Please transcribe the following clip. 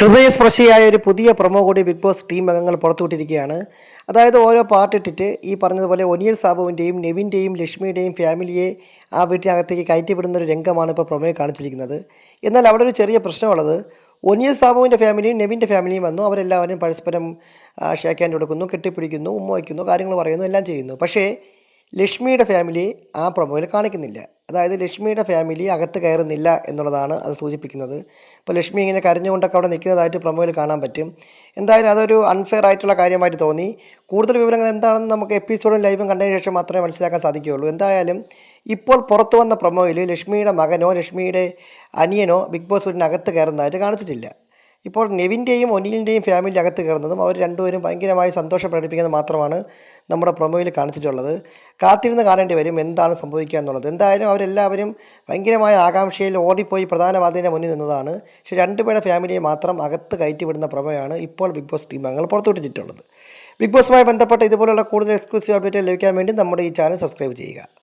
ഹൃദയസ്പർശിയായ ഒരു പുതിയ പ്രൊമോ കൂടി ബിഗ് ബോസ് ടീം അംഗങ്ങൾ പുറത്തുവിട്ടിരിക്കുകയാണ്. അതായത് ഓരോ പാർട്ടിട്ടിട്ട് ഈ പറഞ്ഞതുപോലെ ഒനിയൽ സാബുവിന്റെയും നെവിന്റെയും ലക്ഷ്മിയുടെയും ഫാമിലിയെ ആ വീട്ടിനകത്തേക്ക് കയറ്റിവിടുന്ന ഒരു രംഗമാണ് ഇപ്പോൾ പ്രൊമോയെ കാണിച്ചിരിക്കുന്നത്. എന്നാൽ അവിടെ ഒരു ചെറിയ പ്രശ്നമുള്ളത് ഒനിയൽ സാബുവിന്റെ ഫാമിലിയും നെവിന്റെ ഫാമിലിയും വന്നു. അവരെല്ലാവരും പരസ്പരം ഷേക്ക് ഹാൻഡ് കൊടുക്കുന്നു കെട്ടിപ്പിടിക്കുന്നു ഉമ്മ വയ്ക്കുന്നു കാര്യങ്ങൾ പറയുന്നു എല്ലാം ചെയ്യുന്നു. പക്ഷേ ലക്ഷ്മിയുടെ ഫാമിലി ആ പ്രൊമോയിൽ കാണിക്കുന്നില്ല. അതായത് ലക്ഷ്മിയുടെ ഫാമിലി അകത്ത് കയറുന്നില്ല എന്നുള്ളതാണ് അത് സൂചിപ്പിക്കുന്നത്. ഇപ്പോൾ ലക്ഷ്മി ഇങ്ങനെ കരഞ്ഞുകൊണ്ടൊക്കെ അവിടെ നിൽക്കുന്നതായിട്ട് പ്രൊമോയിൽ കാണാൻ പറ്റും. എന്തായാലും അതൊരു അൺഫെയർ ആയിട്ടുള്ള കാര്യമായിട്ട് തോന്നി. കൂടുതൽ വിവരങ്ങൾ എന്താണെന്ന് നമുക്ക് എപ്പിസോഡും ലൈവും കണ്ടതിന് ശേഷം മാത്രമേ മനസ്സിലാക്കാൻ സാധിക്കുകയുള്ളൂ. എന്തായാലും ഇപ്പോൾ പുറത്തു വന്ന പ്രൊമോയിൽ ലക്ഷ്മിയുടെ മകനോ ലക്ഷ്മിയുടെ അനിയനോ ബിഗ് ബോസ് വീടിനകത്ത് കയറുന്നതായിട്ട് കാണിച്ചിട്ടില്ല. ഇപ്പോൾ നെവിന്റെയും ഒനിലിന്റെയും ഫാമിലി അകത്ത് കയറുന്നതും അവർ രണ്ടുപേരും ഭയങ്കരമായി സന്തോഷം പ്രകടിപ്പിക്കുന്നത് മാത്രമാണ് നമ്മുടെ പ്രൊമോയിൽ കാണിച്ചിട്ടുള്ളത്. കാത്തിരുന്ന് കാണേണ്ടി വരും എന്താണ് സംഭവിക്കുക എന്നുള്ളത്. എന്തായാലും അവരെല്ലാവരും ഭയങ്കരമായ ആകാംക്ഷയിൽ ഓടിപ്പോയി പ്രധാന വാതിലിന്റെ മുന്നിൽ നിന്നതാണ്. പക്ഷേ രണ്ടുപേരുടെ ഫാമിലിയെ മാത്രം അകത്ത് കയറ്റി വിടുന്ന പ്രൊമോയാണ് ഇപ്പോൾ ബിഗ് ബോസ് ടീം അംഗങ്ങൾ പുറത്തുവിട്ടിട്ടുള്ളത്. ബിഗ് ബോസുമായി ബന്ധപ്പെട്ട ഇതുപോലുള്ള കൂടുതൽ എക്സ്ക്ലൂസീവ് അപ്ഡേറ്റുകൾ ലഭിക്കാൻ വേണ്ടി നമ്മുടെ ഈ ചാനൽ സബ്സ്ക്രൈബ് ചെയ്യുക.